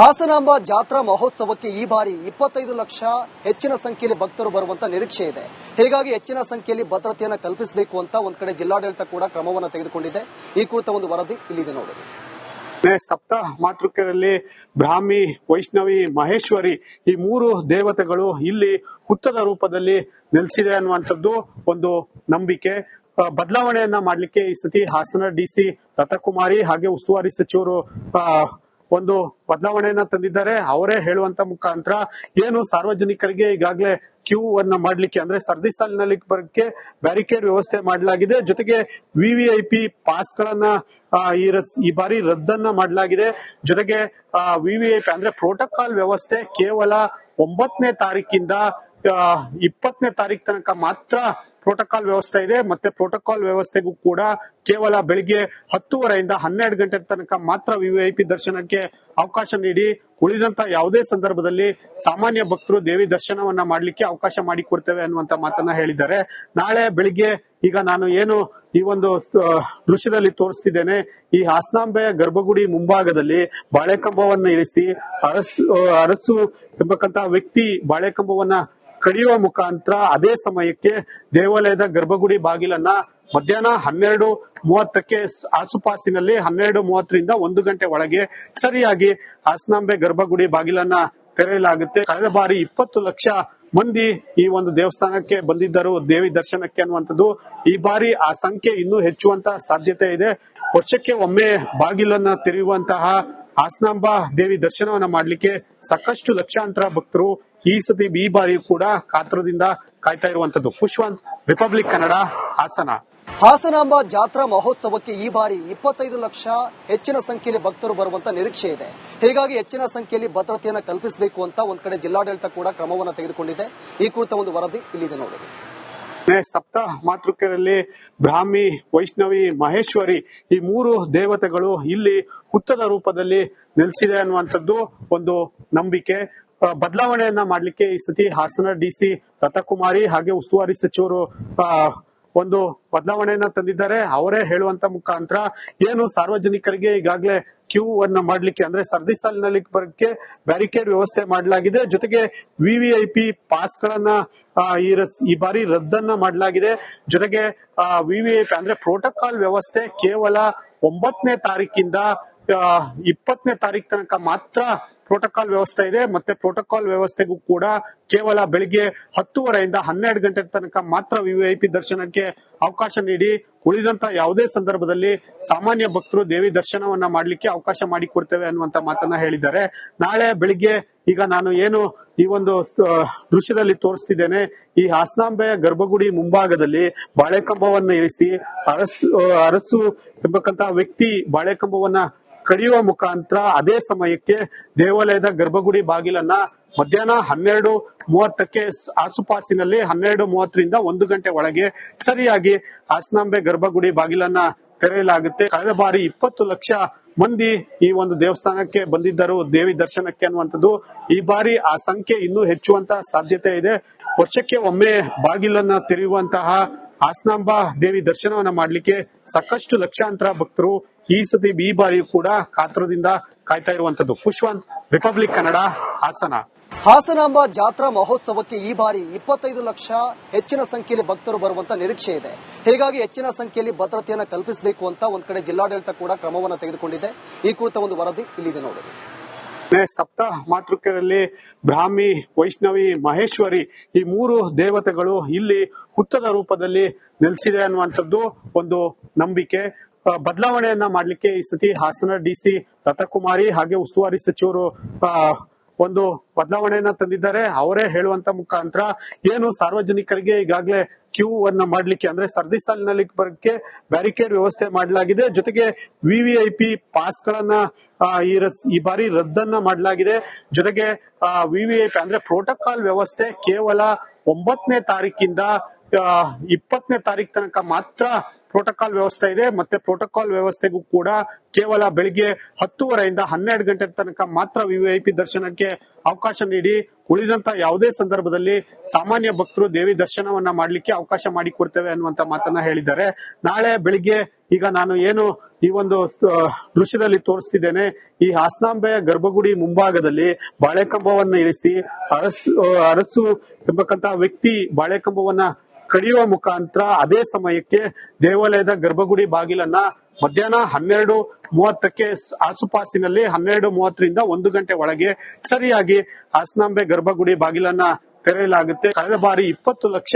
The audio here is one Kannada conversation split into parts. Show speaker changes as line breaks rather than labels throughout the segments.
ಹಾಸನಾಂಬ ಜಾತ್ರಾ ಮಹೋತ್ಸವಕ್ಕೆ ಈ ಬಾರಿ ಇಪ್ಪತ್ತೈದು ಲಕ್ಷ ಹೆಚ್ಚಿನ ಸಂಖ್ಯೆಯಲ್ಲಿ ಭಕ್ತರು ಬರುವಂತ ನಿರೀಕ್ಷೆ ಇದೆ. ಹೀಗಾಗಿ ಹೆಚ್ಚಿನ ಸಂಖ್ಯೆಯಲ್ಲಿ ಭದ್ರತೆಯನ್ನು ಕಲ್ಪಿಸಬೇಕು ಅಂತ ಒಂದ್ ಕಡೆ ಜಿಲ್ಲಾಡಳಿತ ಕೂಡ ಕ್ರಮವನ್ನು ತೆಗೆದುಕೊಂಡಿದೆ. ಈ ಕುರಿತ ಒಂದು ವರದಿ ಇಲ್ಲಿದೆ ನೋಡಿ.
ನೇ ಸಪ್ತ ಮಾತೃಕೆಯಲ್ಲಿ ಬ್ರಾಹ್ಮಿ, ವೈಷ್ಣವಿ, ಮಹೇಶ್ವರಿ ಈ ಮೂರು ದೇವತೆಗಳು ಇಲ್ಲಿ ಹುತ್ತದ ರೂಪದಲ್ಲಿ ನೆಲೆಸಿದೆ ಅನ್ನುವಂಥದ್ದು ಒಂದು ನಂಬಿಕೆ. ಬದಲಾವಣೆಯನ್ನ ಮಾಡಲಿಕ್ಕೆ ಈ ಸತಿ ಹಾಸನ ಡಿಸಿ ರಥಕುಮಾರಿ ಹಾಗೆ ಉಸ್ತುವಾರಿ ಸಚಿವರು ಒಂದು ಬದಲಾವಣೆಯನ್ನ ತಂದಿದ್ದಾರೆ. ಅವರೇ ಹೇಳುವಂತ ಮುಖಾಂತರ ಏನು ಸಾರ್ವಜನಿಕರಿಗೆ ಈಗಾಗಲೇ ಕ್ಯೂ ಅನ್ನ ಮಾಡ್ಲಿಕ್ಕೆ ಅಂದ್ರೆ ಸರ್ದಿ ಸಾಲಿನಲ್ಲಿ ಬರಕ್ಕೆ ಬ್ಯಾರಿಕೇಡ್ ವ್ಯವಸ್ಥೆ ಮಾಡಲಾಗಿದೆ. ಜೊತೆಗೆ ವಿವಿಐಪಿ ಪಾಸ್ ಗಳನ್ನ ಈ ಈ ಬಾರಿ ರದ್ದನ್ನ ಮಾಡಲಾಗಿದೆ. ಜೊತೆಗೆ ವಿವಿಐಪಿ ಅಂದ್ರೆ ಪ್ರೋಟೋಕಾಲ್ ವ್ಯವಸ್ಥೆ ಕೇವಲ ಒಂಬತ್ತನೇ ತಾರೀಕಿಂದ ಇಪ್ಪತ್ತನೇ ತಾರೀಕು ತನಕ ಮಾತ್ರ ಪ್ರೋಟೋಕಾಲ್ ವ್ಯವಸ್ಥೆ ಇದೆ. ಮತ್ತೆ ಪ್ರೋಟೋಕಾಲ್ ವ್ಯವಸ್ಥೆಗೂ ಕೂಡ ಕೇವಲ ಬೆಳಿಗ್ಗೆ ಹತ್ತೂವರೆಯಿಂದ ಹನ್ನೆರಡು ಗಂಟೆ ತನಕ ಮಾತ್ರ ವಿವಿಐಪಿ ದರ್ಶನಕ್ಕೆ ಅವಕಾಶ ನೀಡಿ, ಉಳಿದಂತ ಯಾವುದೇ ಸಂದರ್ಭದಲ್ಲಿ ಸಾಮಾನ್ಯ ಭಕ್ತರು ದೇವಿ ದರ್ಶನವನ್ನ ಮಾಡಲಿಕ್ಕೆ ಅವಕಾಶ ಮಾಡಿಕೊಡ್ತೇವೆ ಅನ್ನುವಂತ ಮಾತನ್ನ ಹೇಳಿದ್ದಾರೆ. ನಾಳೆ ಬೆಳಿಗ್ಗೆ ಈಗ ನಾನು ಏನು ಈ ಒಂದು ದೃಶ್ಯದಲ್ಲಿ ತೋರಿಸ್ತಿದ್ದೇನೆ. ಈ ಹಾಸನಾಂಬೆಯ ಗರ್ಭಗುಡಿ ಮುಂಭಾಗದಲ್ಲಿ ಬಾಳೆಕಂಬವನ್ನ ಇರಿಸಿ ಅರಸು ಅರಸು ಎಂಬಕ್ಕಂತಹ ವ್ಯಕ್ತಿ ಬಾಳೆಕಂಬವನ್ನ ಕಡಿಯುವ ಮುಖಾಂತರ ಅದೇ ಸಮಯಕ್ಕೆ ದೇವಾಲಯದ ಗರ್ಭಗುಡಿ ಬಾಗಿಲನ್ನ ಮಧ್ಯಾಹ್ನ ಹನ್ನೆರಡು ಮೂವತ್ತಕ್ಕೆ ಆಸುಪಾಸಿನಲ್ಲಿ ಹನ್ನೆರಡು ಮೂವತ್ತರಿಂದ ಒಂದು ಗಂಟೆ ಒಳಗೆ ಸರಿಯಾಗಿ ಹಾಸನಾಂಬೆ ಗರ್ಭಗುಡಿ ಬಾಗಿಲನ್ನ ತೆರೆಯಲಾಗುತ್ತೆ. ಕಳೆದ ಬಾರಿ ಇಪ್ಪತ್ತು ಲಕ್ಷ ಮಂದಿ ಈ ಒಂದು ದೇವಸ್ಥಾನಕ್ಕೆ ಬಂದಿದ್ದರು. ದೇವಿ ದರ್ಶನಕ್ಕೆ ಅನ್ನುವಂಥದ್ದು. ಈ ಬಾರಿ ಆ ಸಂಖ್ಯೆ ಇನ್ನೂ ಹೆಚ್ಚುವಂತ ಸಾಧ್ಯತೆ ಇದೆ. ವರ್ಷಕ್ಕೆ ಒಮ್ಮೆ ಬಾಗಿಲನ್ನ ತೆರೆಯುವಂತಹ ಹಾಸನಾಂಬ ದೇವಿ ದರ್ಶನವನ್ನ ಮಾಡಲಿಕ್ಕೆ ಸಾಕಷ್ಟು ಲಕ್ಷಾಂತರ ಭಕ್ತರು ಈ ಸತಿ ಈ ಬಾರಿ ಕೂಡ ಕಾತ್ರದಿಂದ ಕಾಯ್ತಾ ಇರುವಂತದ್ದು. ಪುಷ್ವಂತ್ ರಿಪಬ್ಲಿಕ್ ಕನ್ನಡ ಹಾಸನ.
ಹಾಸನಾಂಬ ಜಾತ್ರಾ ಮಹೋತ್ಸವಕ್ಕೆ ಈ ಬಾರಿ ಇಪ್ಪತ್ತೈದು ಲಕ್ಷ ಹೆಚ್ಚಿನ ಸಂಖ್ಯೆಯಲ್ಲಿ ಭಕ್ತರು ಬರುವಂತ ನಿರೀಕ್ಷೆ ಇದೆ. ಹೀಗಾಗಿ ಹೆಚ್ಚಿನ ಸಂಖ್ಯೆಯಲ್ಲಿ ಭದ್ರತೆಯನ್ನು ಕಲ್ಪಿಸಬೇಕು ಅಂತ ಒಂದ್ ಕಡೆ ಜಿಲ್ಲಾಡಳಿತ ಕೂಡ ಕ್ರಮವನ್ನು ತೆಗೆದುಕೊಂಡಿದೆ. ಈ ಕುರಿತ ಒಂದು ವರದಿ ಇಲ್ಲಿದೆ ನೋಡಿ
ಸಪ್ತ ಮಾತೃಕೆಯಲ್ಲಿ ಬ್ರಾಹ್ಮಿ ವೈಷ್ಣವಿ ಮಹೇಶ್ವರಿ ಈ ಮೂರು ದೇವತೆಗಳು ಇಲ್ಲಿ ಹುತ್ತದ ರೂಪದಲ್ಲಿ ನೆಲೆಸಿದೆ ಅನ್ನುವಂಥದ್ದು ಒಂದು ನಂಬಿಕೆ. ಬದಲಾವಣೆಯನ್ನ ಮಾಡಲಿಕ್ಕೆ ಈ ಸತಿ ಹಾಸನ ಡಿಸಿ ರಥಕುಮಾರಿ ಹಾಗೆ ಉಸ್ತುವಾರಿ ಸಚಿವರು ಒಂದು ಬದಲಾವಣೆಯನ್ನ ತಂದಿದ್ದಾರೆ. ಅವರೇ ಹೇಳುವಂತ ಮುಖಾಂತರ ಏನು ಸಾರ್ವಜನಿಕರಿಗೆ ಈಗಾಗಲೇ ಕ್ಯೂ ಅನ್ನ ಮಾಡ್ಲಿಕ್ಕೆ ಅಂದ್ರೆ ಸರ್ದಿ ಸಾಲಿನಲ್ಲಿ ಬರಕ್ಕೆ ಬ್ಯಾರಿಕೇಡ್ ವ್ಯವಸ್ಥೆ ಮಾಡಲಾಗಿದೆ. ಜೊತೆಗೆ ವಿವಿಐಪಿ ಪಾಸ್ ಗಳನ್ನ ಆ, ಈ ಈ ಬಾರಿ ರದ್ದನ್ನ ಮಾಡಲಾಗಿದೆ. ಜೊತೆಗೆ ವಿವಿಐಪಿ ಅಂದ್ರೆ ಪ್ರೋಟೋಕಾಲ್ ವ್ಯವಸ್ಥೆ ಕೇವಲ ಒಂಬತ್ತನೇ ತಾರೀಕಿಂದ ಇಪ್ಪತ್ತನೇ ತಾರೀಕು ತನಕ ಮಾತ್ರ ಪ್ರೋಟೋಕಾಲ್ ವ್ಯವಸ್ಥೆ ಇದೆ. ಮತ್ತೆ ಪ್ರೋಟೋಕಾಲ್ ವ್ಯವಸ್ಥೆಗೂ ಕೂಡ ಕೇವಲ ಬೆಳಿಗ್ಗೆ ಹತ್ತುವರೆಯಿಂದ ಹನ್ನೆರಡು ಗಂಟೆ ತನಕ ಮಾತ್ರ ವಿವಿಐಪಿ ದರ್ಶನಕ್ಕೆ ಅವಕಾಶ ನೀಡಿ, ಉಳಿದಂತ ಯಾವುದೇ ಸಂದರ್ಭದಲ್ಲಿ ಸಾಮಾನ್ಯ ಭಕ್ತರು ದೇವಿ ದರ್ಶನವನ್ನ ಮಾಡಲಿಕ್ಕೆ ಅವಕಾಶ ಮಾಡಿಕೊಡ್ತೇವೆ ಅನ್ನುವಂತ ಮಾತನ್ನ ಹೇಳಿದ್ದಾರೆ. ನಾಳೆ ಬೆಳಿಗ್ಗೆ ಈಗ ನಾನು ಏನು ಈ ಒಂದು ದೃಶ್ಯದಲ್ಲಿ ತೋರಿಸ್ತಿದ್ದೇನೆ. ಈ ಹಾಸನಾಂಬೆಯ ಗರ್ಭಗುಡಿ ಮುಂಭಾಗದಲ್ಲಿ ಬಾಳೆಕಂಬವನ್ನ ಇರಿಸಿ ಅರಸು ಅರಸು ಎಂಬಕ್ಕಂತಹ ವ್ಯಕ್ತಿ ಬಾಳೆಕಂಬವನ್ನ ಕಡಿಯುವ ಮುಖಾಂತರ ಅದೇ ಸಮಯಕ್ಕೆ ದೇವಾಲಯದ ಗರ್ಭಗುಡಿ ಬಾಗಿಲನ್ನ ಮಧ್ಯಾಹ್ನ ಹನ್ನೆರಡು ಮೂವತ್ತಕ್ಕೆ ಆಸುಪಾಸಿನಲ್ಲಿ ಹನ್ನೆರಡು ಮೂವತ್ತರಿಂದ ಒಂದು ಗಂಟೆ ಒಳಗೆ ಸರಿಯಾಗಿ ಹಾಸನಾಂಬೆ ಗರ್ಭಗುಡಿ ಬಾಗಿಲನ್ನ ತೆರೆಯಲಾಗುತ್ತೆ. ಕಳೆದ ಬಾರಿ ಇಪ್ಪತ್ತು ಲಕ್ಷ ಮಂದಿ ಈ ಒಂದು ದೇವಸ್ಥಾನಕ್ಕೆ ಬಂದಿದ್ದರು, ದೇವಿ ದರ್ಶನಕ್ಕೆ ಅನ್ನುವಂಥದ್ದು. ಈ ಬಾರಿ ಆ ಸಂಖ್ಯೆ ಇನ್ನೂ ಹೆಚ್ಚುವಂತ ಸಾಧ್ಯತೆ ಇದೆ. ವರ್ಷಕ್ಕೆ ಒಮ್ಮೆ ಬಾಗಿಲನ್ನ ತೆರೆಯುವಂತಹ ಹಾಸನಾಂಬ ದೇವಿ ದರ್ಶನವನ್ನ ಮಾಡಲಿಕ್ಕೆ ಸಾಕಷ್ಟು ಲಕ್ಷಾಂತರ ಭಕ್ತರು ಈ ಸತಿ ಈ ಬಾರಿಯೂ ಕೂಡ ಕಾತ್ರದಿಂದ ಕಾಯ್ತಾ ಇರುವಂತದ್ದು. ಖುಷ್ವಂತ್ ರಿಪಬ್ಲಿಕ್ ಕನ್ನಡ ಹಾಸನ.
ಹಾಸನಾಂಬ ಜಾತ್ರಾ ಮಹೋತ್ಸವಕ್ಕೆ ಈ ಬಾರಿ ಇಪ್ಪತ್ತೈದು ಲಕ್ಷ ಹೆಚ್ಚಿನ ಸಂಖ್ಯೆಯಲ್ಲಿ ಭಕ್ತರು ಬರುವಂತ ನಿರೀಕ್ಷೆ ಇದೆ. ಹೀಗಾಗಿ ಹೆಚ್ಚಿನ ಸಂಖ್ಯೆಯಲ್ಲಿ ಭದ್ರತೆಯನ್ನು ಕಲ್ಪಿಸಬೇಕು ಅಂತ ಒಂದ್ ಕಡೆ ಜಿಲ್ಲಾಡಳಿತ ಕೂಡ ಕ್ರಮವನ್ನು ತೆಗೆದುಕೊಂಡಿದೆ. ಈ ಕುರಿತ ಒಂದು ವರದಿ ಇಲ್ಲಿದೆ ನೋಡಿ.
ಸಪ್ತ ಮಾತೃಕೆಯಲ್ಲಿ ಬ್ರಾಹ್ಮಿ ವೈಷ್ಣವಿ ಮಹೇಶ್ವರಿ ಈ ಮೂರು ದೇವತೆಗಳು ಇಲ್ಲಿ ಹುತ್ತದ ರೂಪದಲ್ಲಿ ನೆಲೆಸಿದೆ ಅನ್ನುವಂಥದ್ದು ಒಂದು ನಂಬಿಕೆ. ಬದಲಾವಣೆಯನ್ನ ಮಾಡ್ಲಿಕ್ಕೆ ಈ ಸತಿ ಹಾಸನ ಡಿಸಿ ರಥಕುಮಾರಿ ಹಾಗೆ ಉಸ್ತುವಾರಿ ಸಚಿವರು ಒಂದು ಬದಲಾವಣೆಯನ್ನ ತಂದಿದ್ದಾರೆ. ಅವರೇ ಹೇಳುವಂತ ಮುಖಾಂತರ ಏನು ಸಾರ್ವಜನಿಕರಿಗೆ ಈಗಾಗಲೇ ಕ್ಯೂ ಅನ್ನ ಮಾಡ್ಲಿಕ್ಕೆ ಅಂದ್ರೆ ಸರ್ದಿ ಸಾಲಿನಲ್ಲಿ ಬರಕ್ಕೆ ಬ್ಯಾರಿಕೇಡ್ ವ್ಯವಸ್ಥೆ ಮಾಡಲಾಗಿದೆ. ಜೊತೆಗೆ ವಿವಿಐಪಿ ಪಾಸ್ ಗಳನ್ನ ಈ ಈ ಬಾರಿ ರದ್ದನ್ನ ಮಾಡಲಾಗಿದೆ. ಜೊತೆಗೆ ವಿವಿಐಪಿ ಅಂದ್ರೆ ಪ್ರೋಟೋಕಾಲ್ ವ್ಯವಸ್ಥೆ ಕೇವಲ ಒಂಬತ್ತನೇ ತಾರೀಕಿಂದ ಇಪ್ಪತ್ತನೇ ತಾರೀಕು ತನಕ ಮಾತ್ರ ಪ್ರೋಟೋಕಾಲ್ ವ್ಯವಸ್ಥೆ ಇದೆ. ಮತ್ತೆ ಪ್ರೋಟೋಕಾಲ್ ವ್ಯವಸ್ಥೆಗೂ ಕೂಡ ಕೇವಲ ಬೆಳಿಗ್ಗೆ ಹತ್ತೂವರೆಯಿಂದ ಹನ್ನೆರಡು ಗಂಟೆ ತನಕ ಮಾತ್ರ ವಿವಿಐಪಿ ದರ್ಶನಕ್ಕೆ ಅವಕಾಶ ನೀಡಿ, ಉಳಿದಂತ ಯಾವುದೇ ಸಂದರ್ಭದಲ್ಲಿ ಸಾಮಾನ್ಯ ಭಕ್ತರು ದೇವಿ ದರ್ಶನವನ್ನ ಮಾಡಲಿಕ್ಕೆ ಅವಕಾಶ ಮಾಡಿಕೊಡ್ತೇವೆ ಅನ್ನುವಂತ ಮಾತನ್ನ ಹೇಳಿದ್ದಾರೆ. ನಾಳೆ ಬೆಳಿಗ್ಗೆ ಈಗ ನಾನು ಏನು ಈ ಒಂದು ದೃಶ್ಯದಲ್ಲಿ ತೋರಿಸ್ತಿದ್ದೇನೆ. ಈ ಹಾಸನಾಂಬೆಯ ಗರ್ಭಗುಡಿ ಮುಂಭಾಗದಲ್ಲಿ ಬಾಳೆಕಂಬವನ್ನ ಇರಿಸಿ ಅರಸು ಅರಸು ಎಂಬಕ್ಕಂತ ವ್ಯಕ್ತಿ ಬಾಳೆಕಂಬವನ್ನ ಕಡಿಯುವ ಮುಖಾಂತರ ಅದೇ ಸಮಯಕ್ಕೆ ದೇವಾಲಯದ ಗರ್ಭಗುಡಿ ಬಾಗಿಲನ್ನ ಮಧ್ಯಾಹ್ನ ಹನ್ನೆರಡು ಮೂವತ್ತಕ್ಕೆ ಆಸುಪಾಸಿನಲ್ಲಿ ಹನ್ನೆರಡು ಮೂವತ್ತರಿಂದ ಒಂದು ಗಂಟೆ ಒಳಗೆ ಸರಿಯಾಗಿ ಹಾಸನಾಂಬೆ ಗರ್ಭಗುಡಿ ಬಾಗಿಲನ್ನ ತೆರೆಯಲಾಗುತ್ತೆ. ಕಳೆದ ಬಾರಿ ಇಪ್ಪತ್ತು ಲಕ್ಷ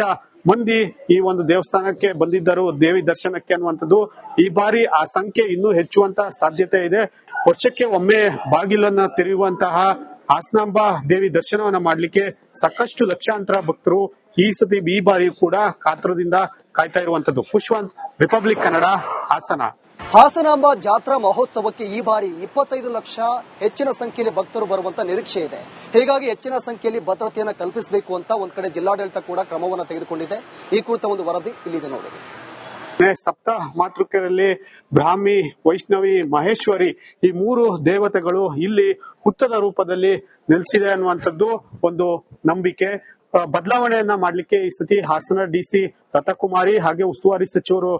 ಮಂದಿ ಈ ಒಂದು ದೇವಸ್ಥಾನಕ್ಕೆ ಬಂದಿದ್ದರು, ದೇವಿ ದರ್ಶನಕ್ಕೆ ಅನ್ನುವಂಥದ್ದು. ಈ ಬಾರಿ ಆ ಸಂಖ್ಯೆ ಇನ್ನೂ ಹೆಚ್ಚುವಂತ ಸಾಧ್ಯತೆ ಇದೆ. ವರ್ಷಕ್ಕೆ ಒಮ್ಮೆ ಬಾಗಿಲನ್ನ ತೆರೆಯುವಂತಹ ಹಾಸನಾಂಬ ದೇವಿ ದರ್ಶನವನ್ನ ಮಾಡ್ಲಿಕ್ಕೆ ಸಾಕಷ್ಟು ಲಕ್ಷಾಂತರ ಭಕ್ತರು ಈ ಸತಿ ಈ ಬಾರಿ ಕೂಡ ಕಾತರದಿಂದ ಕಾಯ್ತಾ ಇರುವಂತದ್ದು. ಪುಷ್ವಂತ್ ರಿಪಬ್ಲಿಕ್ ಕನ್ನಡ ಹಾಸನ.
ಹಾಸನಾಂಬ ಜಾತ್ರಾ ಮಹೋತ್ಸವಕ್ಕೆ ಈ ಬಾರಿ ಇಪ್ಪತ್ತೈದು ಲಕ್ಷ ಹೆಚ್ಚಿನ ಸಂಖ್ಯೆಯಲ್ಲಿ ಭಕ್ತರು ಬರುವಂತ ನಿರೀಕ್ಷೆ ಇದೆ. ಹೀಗಾಗಿ ಹೆಚ್ಚಿನ ಸಂಖ್ಯೆಯಲ್ಲಿ ಭದ್ರತೆಯನ್ನು ಕಲ್ಪಿಸಬೇಕು ಅಂತ ಒಂದ್ ಕಡೆ ಜಿಲ್ಲಾಡಳಿತ ಕೂಡ ಕ್ರಮವನ್ನು ತೆಗೆದುಕೊಂಡಿದೆ. ಈ ಕುರಿತ ಒಂದು ವರದಿ ಇಲ್ಲಿದೆ ನೋಡಿ.
ಸಪ್ತ ಮಾತೃಕೆಯಲ್ಲಿ ಬ್ರಾಹ್ಮಿ ವೈಷ್ಣವಿ ಮಹೇಶ್ವರಿ ಈ ಮೂರು ದೇವತೆಗಳು ಇಲ್ಲಿ ಹುತ್ತದ ರೂಪದಲ್ಲಿ ನೆಲೆಸಿದೆ ಅನ್ನುವಂಥದ್ದು ಒಂದು ನಂಬಿಕೆ. ಬದಲಾವಣೆಯನ್ನ ಮಾಡಲಿಕ್ಕೆ ಈ ಸತಿ ಹಾಸನ ಡಿಸಿ ರಥಕುಮಾರಿ ಹಾಗೆ ಉಸ್ತುವಾರಿ ಸಚಿವರು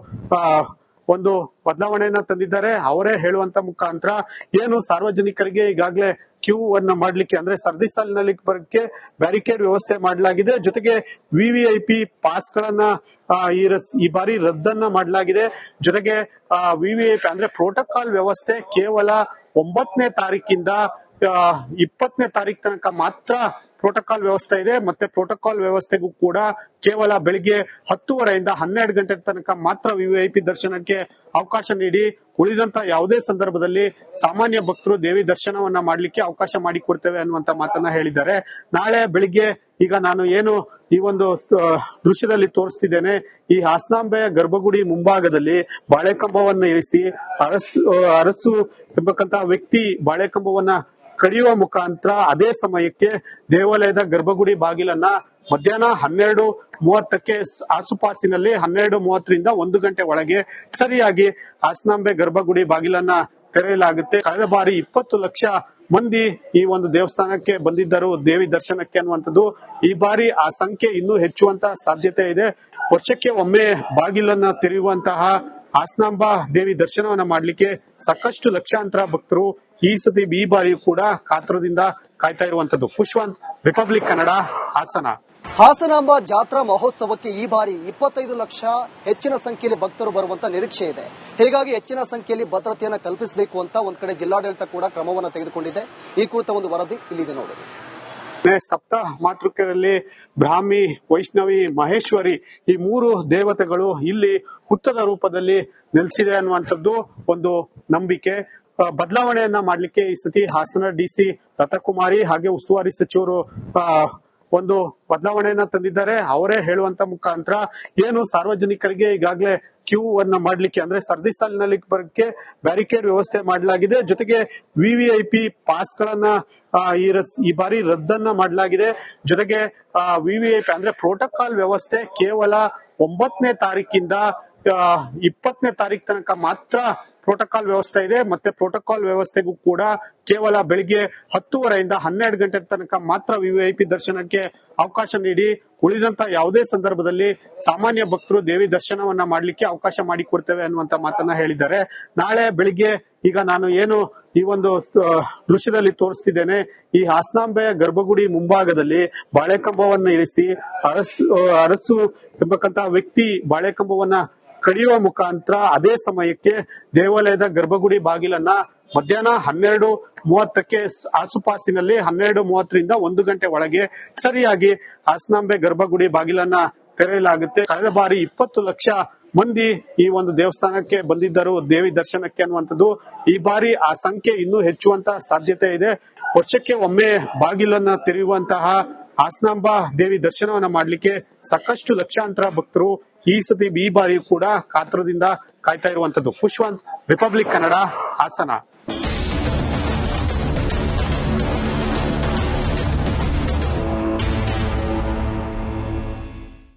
ಒಂದು ಬದಲಾವಣೆಯನ್ನ ತಂದಿದ್ದಾರೆ. ಅವರೇ ಹೇಳುವಂತ ಮುಖಾಂತರ ಏನು ಸಾರ್ವಜನಿಕರಿಗೆ ಈಗಾಗಲೇ ಕ್ಯೂ ಅನ್ನ ಮಾಡ್ಲಿಕ್ಕೆ ಅಂದ್ರೆ ಸರ್ದಿ ಸಾಲಿನಲ್ಲಿ ಬರಕ್ಕೆ ಬ್ಯಾರಿಕೇಡ್ ವ್ಯವಸ್ಥೆ ಮಾಡಲಾಗಿದೆ. ಜೊತೆಗೆ ವಿವಿಐಪಿ ಪಾಸ್ ಗಳನ್ನ ಈ ಬಾರಿ ರದ್ದನ್ನ ಮಾಡಲಾಗಿದೆ. ಜೊತೆಗೆ ವಿವಿಐಪಿ ಅಂದ್ರೆ ಪ್ರೋಟೋಕಾಲ್ ವ್ಯವಸ್ಥೆ ಕೇವಲ ಒಂಬತ್ತನೇ ತಾರೀಕಿಂದ ಇಪ್ಪತ್ತನೇ ತಾರೀಕು ತನಕ ಮಾತ್ರ ಪ್ರೋಟೋಕಾಲ್ ವ್ಯವಸ್ಥೆ ಇದೆ. ಮತ್ತೆ ಪ್ರೋಟೋಕಾಲ್ ವ್ಯವಸ್ಥೆಗೂ ಕೂಡ ಕೇವಲ ಬೆಳಿಗ್ಗೆ ಹತ್ತುವರೆಯಿಂದ ಹನ್ನೆರಡು ಗಂಟೆ ತನಕ ಮಾತ್ರ ವಿವಿಐಪಿ ದರ್ಶನಕ್ಕೆ ಅವಕಾಶ ನೀಡಿ, ಉಳಿದಂತ ಯಾವುದೇ ಸಂದರ್ಭದಲ್ಲಿ ಸಾಮಾನ್ಯ ಭಕ್ತರು ದೇವಿ ದರ್ಶನವನ್ನ ಮಾಡ್ಲಿಕ್ಕೆ ಅವಕಾಶ ಮಾಡಿಕೊಡ್ತೇವೆ ಅನ್ನುವಂತ ಮಾತನ್ನ ಹೇಳಿದ್ದಾರೆ. ನಾಳೆ ಬೆಳಿಗ್ಗೆ ಈಗ ನಾನು ಏನು ಈ ಒಂದು ದೃಶ್ಯದಲ್ಲಿ ತೋರಿಸ್ತಿದ್ದೇನೆ. ಈ ಹಾಸನಾಂಬೆಯ ಗರ್ಭಗುಡಿ ಮುಂಭಾಗದಲ್ಲಿ ಬಾಳೆಕಂಬವನ್ನ ಇರಿಸಿ ಅರಸು ಅರಸು ಎಂಬಕ್ಕಂತಹ ವ್ಯಕ್ತಿ ಬಾಳೆಕಂಬವನ್ನ ಕಡಿಯುವ ಮುಖಾಂತರ ಅದೇ ಸಮಯಕ್ಕೆ ದೇವಾಲಯದ ಗರ್ಭಗುಡಿ ಬಾಗಿಲನ್ನ ಮಧ್ಯಾಹ್ನ ಹನ್ನೆರಡು ಮೂವತ್ತಕ್ಕೆ ಆಸುಪಾಸಿನಲ್ಲಿ ಹನ್ನೆರಡು ಮೂವತ್ತರಿಂದ ಒಂದು ಗಂಟೆ ಒಳಗೆ ಸರಿಯಾಗಿ ಹಾಸನಾಂಬೆ ಗರ್ಭಗುಡಿ ಬಾಗಿಲನ್ನ ತೆರೆಯಲಾಗುತ್ತೆ. ಕಳೆದ ಬಾರಿ ಇಪ್ಪತ್ತು ಲಕ್ಷ ಮಂದಿ ಈ ಒಂದು ದೇವಸ್ಥಾನಕ್ಕೆ ಬಂದಿದ್ದರು, ದೇವಿ ದರ್ಶನಕ್ಕೆ ಅನ್ನುವಂಥದ್ದು. ಈ ಬಾರಿ ಆ ಸಂಖ್ಯೆ ಇನ್ನೂ ಹೆಚ್ಚುವಂತ ಸಾಧ್ಯತೆ ಇದೆ. ವರ್ಷಕ್ಕೆ ಒಮ್ಮೆ ಬಾಗಿಲನ್ನ ತೆರೆಯುವಂತಹ ಹಾಸನಾಂಬ ದೇವಿ ದರ್ಶನವನ್ನ ಮಾಡಲಿಕ್ಕೆ ಸಾಕಷ್ಟು ಲಕ್ಷಾಂತರ ಭಕ್ತರು ಈ ಸತಿ ಈ ಬಾರಿ ಕೂಡ ಕಾತರದಿಂದ ಕಾಯ್ತಾ ಇರುವಂತದ್ದು. ಪುಷ್ವಂತ್ ರಿಪಬ್ಲಿಕ್ ಕನ್ನಡ ಹಾಸನ.
ಹಾಸನಾಂಬ ಜಾತ್ರಾ ಮಹೋತ್ಸವಕ್ಕೆ ಈ ಬಾರಿ ಇಪ್ಪತ್ತೈದು ಲಕ್ಷ ಹೆಚ್ಚಿನ ಸಂಖ್ಯೆಯಲ್ಲಿ ಭಕ್ತರು ಬರುವಂತ ನಿರೀಕ್ಷೆ ಇದೆ. ಹೀಗಾಗಿ ಹೆಚ್ಚಿನ ಸಂಖ್ಯೆಯಲ್ಲಿ ಭದ್ರತೆಯನ್ನು ಕಲ್ಪಿಸಬೇಕು ಅಂತ ಒಂದ್ ಕಡೆ ಜಿಲ್ಲಾಡಳಿತ ಕೂಡ ಕ್ರಮವನ್ನು ತೆಗೆದುಕೊಂಡಿದೆ. ಈ ಕುರಿತ ಒಂದು ವರದಿ ಇಲ್ಲಿದೆ ನೋಡಿ.
ಸಪ್ತ ಮಾತೃಕೆಯಲ್ಲಿ ಬ್ರಾಹ್ಮಿ ವೈಷ್ಣವಿ ಮಹೇಶ್ವರಿ ಈ ಮೂರು ದೇವತೆಗಳು ಇಲ್ಲಿ ಹುತ್ತದ ರೂಪದಲ್ಲಿ ನೆಲೆಸಿದೆ ಅನ್ನುವಂಥದ್ದು ಒಂದು ನಂಬಿಕೆ. ಬದಲಾವಣೆಯನ್ನ ಮಾಡ್ಲಿಕ್ಕೆ ಈ ಸತಿ ಹಾಸನ ಡಿಸಿ ರಥಕುಮಾರಿ ಹಾಗೆ ಉಸ್ತುವಾರಿ ಸಚಿವರು ಒಂದು ಬದಲಾವಣೆಯನ್ನ ತಂದಿದ್ದಾರೆ. ಅವರೇ ಹೇಳುವಂತ ಮುಖಾಂತರ ಏನು ಸಾರ್ವಜನಿಕರಿಗೆ ಈಗಾಗಲೇ ಕ್ಯೂ ಅನ್ನ ಮಾಡ್ಲಿಕ್ಕೆ ಅಂದ್ರೆ ಸರ್ದಿ ಸಾಲಿನಲ್ಲಿ ಬರಕ್ಕೆ ಬ್ಯಾರಿಕೇಡ್ ವ್ಯವಸ್ಥೆ ಮಾಡಲಾಗಿದೆ. ಜೊತೆಗೆ ವಿವಿಐಪಿ ಪಾಸ್ ಗಳನ್ನ ಈ ಈ ಬಾರಿ ರದ್ದನ್ನ ಮಾಡಲಾಗಿದೆ. ಜೊತೆಗೆ ವಿವಿಐಪಿ ಅಂದ್ರೆ ಪ್ರೋಟೋಕಾಲ್ ವ್ಯವಸ್ಥೆ ಕೇವಲ ಒಂಬತ್ತನೇ ತಾರೀಕಿಂದ ಇಪ್ಪತ್ತನೇ ತಾರೀಕು ತನಕ ಮಾತ್ರ ಪ್ರೋಟೋಕಾಲ್ ವ್ಯವಸ್ಥೆ ಇದೆ. ಮತ್ತೆ ಪ್ರೋಟೋಕಾಲ್ ವ್ಯವಸ್ಥೆಗೂ ಕೂಡ ಕೇವಲ ಬೆಳಿಗ್ಗೆ ಹತ್ತುವರೆಯಿಂದ ಹನ್ನೆರಡು ಗಂಟೆ ತನಕ ಮಾತ್ರ ವಿವಿಐಪಿ ದರ್ಶನಕ್ಕೆ ಅವಕಾಶ ನೀಡಿ, ಉಳಿದಂತ ಯಾವುದೇ ಸಂದರ್ಭದಲ್ಲಿ ಸಾಮಾನ್ಯ ಭಕ್ತರು ದೇವಿ ದರ್ಶನವನ್ನ ಮಾಡಲಿಕ್ಕೆ ಅವಕಾಶ ಮಾಡಿಕೊಡ್ತೇವೆ ಅನ್ನುವಂತ ಮಾತನ್ನ ಹೇಳಿದ್ದಾರೆ. ನಾಳೆ ಬೆಳಿಗ್ಗೆ ಈಗ ನಾನು ಏನು ಈ ಒಂದು ದೃಶ್ಯದಲ್ಲಿ ತೋರಿಸ್ತಿದ್ದೇನೆ. ಈ ಹಾಸನಾಂಬೆಯ ಗರ್ಭಗುಡಿ ಮುಂಭಾಗದಲ್ಲಿ ಬಾಳೆಕಂಬವನ್ನ ಇರಿಸಿ ಅರಸು ಅರಸು ಎಂಬಕ್ಕಂತ ವ್ಯಕ್ತಿ ಬಾಳೆಕಂಬವನ್ನ ಕಡಿಯುವ ಮುಖಾಂತರ ಅದೇ ಸಮಯಕ್ಕೆ ದೇವಾಲಯದ ಗರ್ಭಗುಡಿ ಬಾಗಿಲನ್ನ ಮಧ್ಯಾಹ್ನ ಹನ್ನೆರಡು ಮೂವತ್ತಕ್ಕೆ ಆಸುಪಾಸಿನಲ್ಲಿ ಹನ್ನೆರಡು ಮೂವತ್ತರಿಂದ ಒಂದು ಗಂಟೆ ಒಳಗೆ ಸರಿಯಾಗಿ ಹಾಸನಾಂಬೆ ಗರ್ಭಗುಡಿ ಬಾಗಿಲನ್ನ ತೆರೆಯಲಾಗುತ್ತೆ. ಕಳೆದ ಬಾರಿ ಇಪ್ಪತ್ತು ಲಕ್ಷ ಮಂದಿ ಈ ಒಂದು ದೇವಸ್ಥಾನಕ್ಕೆ ಬಂದಿದ್ದರು, ದೇವಿ ದರ್ಶನಕ್ಕೆ ಅನ್ನುವಂಥದ್ದು. ಈ ಬಾರಿ ಆ ಸಂಖ್ಯೆ ಇನ್ನೂ ಹೆಚ್ಚುವಂತ ಸಾಧ್ಯತೆ ಇದೆ. ವರ್ಷಕ್ಕೆ ಒಮ್ಮೆ ಬಾಗಿಲನ್ನ ತೆರೆಯುವಂತಹ ಹಾಸನಾಂಬ ದೇವಿ ದರ್ಶನವನ್ನ ಮಾಡಲಿಕ್ಕೆ ಸಾಕಷ್ಟು ಲಕ್ಷಾಂತರ ಭಕ್ತರು ಈ ಸತಿ ಈ ಬಾರಿ ಕೂಡ ಕಾತರದಿಂದ ಕಾಯ್ತಾ ಇರುವಂತದ್ದು. ಪುಷ್ವಂತ್ ರಿಪಬ್ಲಿಕ್ ಕನ್ನಡ ಹಾಸನ.